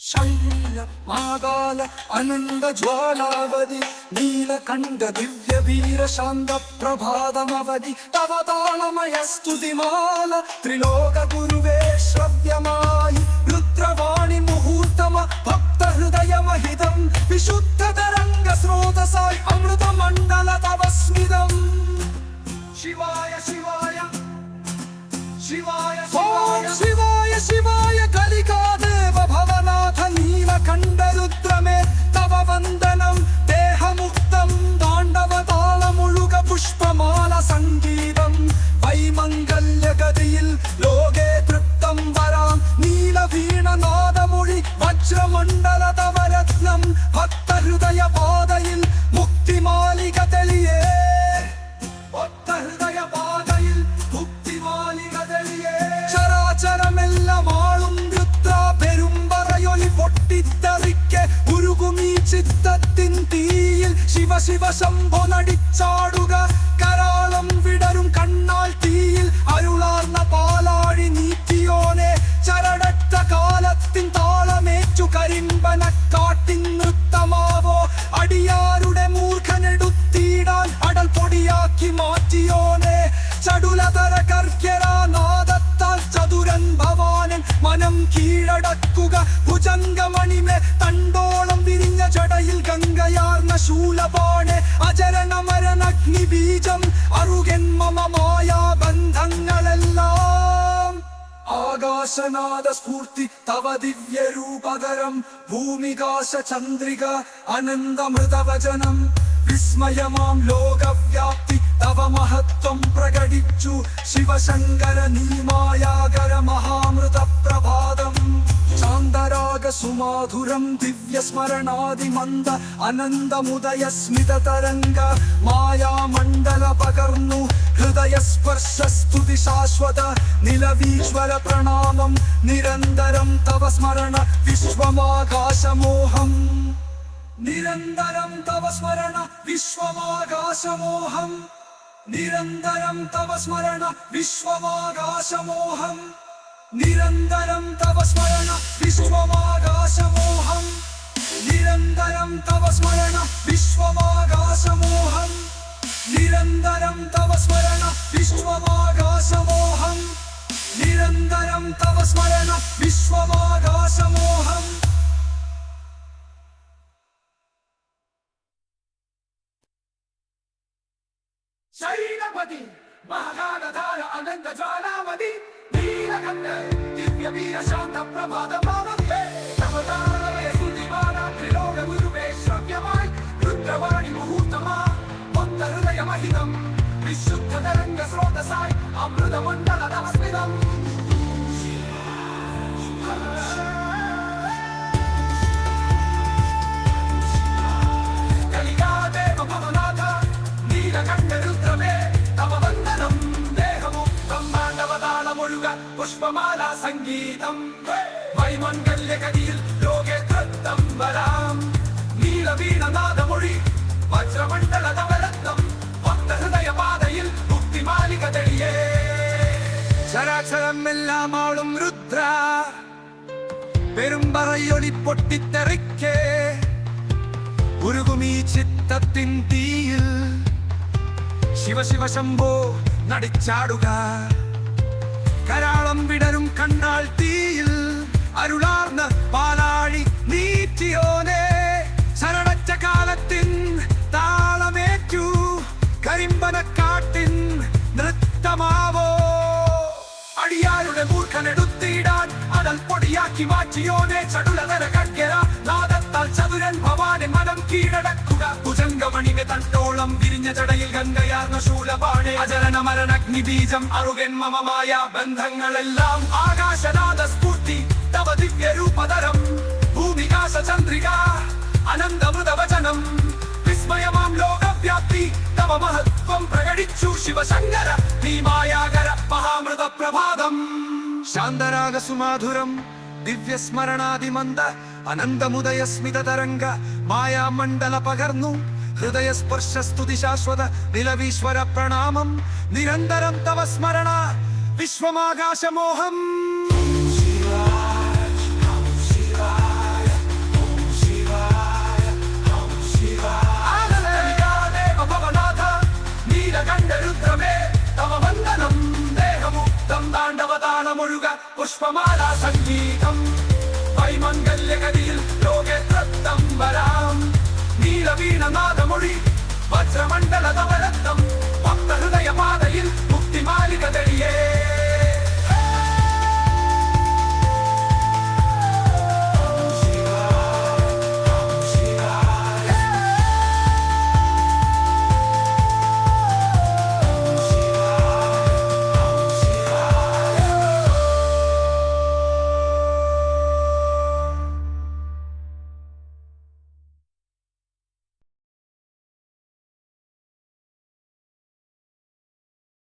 शैल्य मागाल अनन्दज्वालावधि नीलकण्ठ दिव्यवीरशान्तप्रभातमवधि तव तालमयस्तुतिमाल त्रिलोकगुरुवे श्रव्यमायि रुद्रवाणि मुहूर्तम भक्तहृदयमहितं विशुद्धतरङ्गस्रोतसाय अमृतमण्डल तव स्मिता തീയിൽ ശിവ ശിവ ശംഭോ കീഴടക്കുക. ഭുജംഗമണിമേ തണ്ടോളം വിരിഞ്ഞ ജടയിൽ ഗംഗയാർന്ന ശൂലപാണ് മരണഗ്നി ബീജം അറുകൻ മമമായ ബന്ധങ്ങളെല്ലാം. ആകാശനാദ സ്ഫൂർത്തി തവ ദിവ്യരൂപകരം ഭൂമികാശ ചന്ദ്രിക അനന്തമൃതവചനം വിസ്മയമാം ലോകവ്യാപ്തി. തവ മഹത്വം പ്രകടിച്ചു ശിവശങ്കര നീമായാകര മഹാമൃത പ്രഭാതം. സുമാധുരം ദിവ്യസ്മരണാദി മന്ദ അനന്തമുദയ സ്മിത തരംഗ മായാമണ്ഡല പകർന്നു. ഹൃദയസ്പർശ സ്തുതി ശാശ്വത നിലവീശ്വര പ്രണാമം. നിരന്തരം തവ സ്മരണ വിശ്വമാകാശമോഹം. നിരന്തരം തവ സ്മരണ വിശ്വമാകാശമോഹം. നിരന്തരം തവ സ്മരണ വിശ്വമാകാശമോഹം. നിരന്തരം തവ സ്മരണ വിശ്വമാകാശമോഹം. നിരന്തരം തവ സ്മരണ വിശ്വമാകാശമോഹം. നിരന്തരം തവ സ്മരണ വിശ്വമാകാശമോഹം. നിരന്തരം തവ സ്മരണ വിശ്വമാകാശമോഹം. சைனபதி மகானதார அனந்த ஜானாமதி நீலகண்ட திவ்ய வீர சாந்த பிரபாத மாதவே தமதாரவே சுதிவாரா திரிலோக குருவே ஸ்ரவ்யமாய் ருத்ரவாணி முகூர்த்தமா. ஒத்த ஹிருதய மகிதம் விசுத்த தரங்க ஸ்ரோதசாய் அமிர்த மண்டல தவஸ்மிதம் Shiva, പുഷ്പമാല സംഗീതം വൈമംഗല്യകതിയിൽ ലോകെ തൃപ്തം വരാം നീളവീണനാഥമൊഴി വജ്രമണ്ഡല തവരത്നം ഭക്തഹൃദയ പാതയിൽ മുക്തിമാലിക തെളിയേ ചരാചരമെല്ലാം ആളും രുദ്ര പെരുമ്പറയൊളി പൊട്ടിത്തെറിക്കേ ഉരുകുമീ ചിത്തത്തിൻ തീയിൽ ശിവശിവ ശിവ ശംഭോ നടിച്ചാടുക। കരാളം വിടരും കണ്ണാൾ തീയിൽ. അരുളാർന്ന പാലാഴി നീറ്റിയോനെ ശരണച്ച കാലത്തിൻ താളമേറ്റു. കരിമ്പനക്കാട്ടിൻ നൃത്തമാവോ? അടിയാരുടെ മൂർഖനെടുത്തിടാൻ അടൽ പൊടിയാക്കി മാറ്റിയോനെ. ചടുലതര കഡ്ഗര നാദത്താൽ ചതുരൻ ഭവാനെ മനം കീഴടക്കുക. ഭുജംഗമണിനെ തട്ടോളം വിരിഞ്ഞ ചടയിൽ ഗംഗയാർന്ന ശൂലപാണെ അചരണ മരണഗ്നി ബീജം അറുകൻ മമമായ ബന്ധങ്ങളെല്ലാം ആകാശനാഥ സ്ഫൂർത്തി തവ ദിവ്യരൂപതരം ഭൂമികാശ ചന്ദ്രിക അനന്തമൃതവചനം വിസ്മയമാം ലോകവ്യാപ്തി തവ മഹത്വം പ്രകടിച്ചു ശിവശങ്കര ഭീമായാകര മഹാമൃത പ്രഭാതം. ശാന്തരാഗ സുമാധുരം ദിവ്യസ്മരണാദിമന്ദ അനന്തമുദയ സ്മിത തരംഗ മായാമണ്ഡല പകർന്നു ഹൃദയസ്പർശ സ്തുതി ശാശ്വത നിലവീശ്വര പ്രണാമം നിരന്തരം തവ സ്മരണ വിശ്വമാകാശമോഹം പുഷ്പമാല സംഗീതം. വൈമംഗല്യഗതിയിൽ ലോകത്തം വരാം നീലവീണനാദമൊഴി വജ്രമണ്ഡല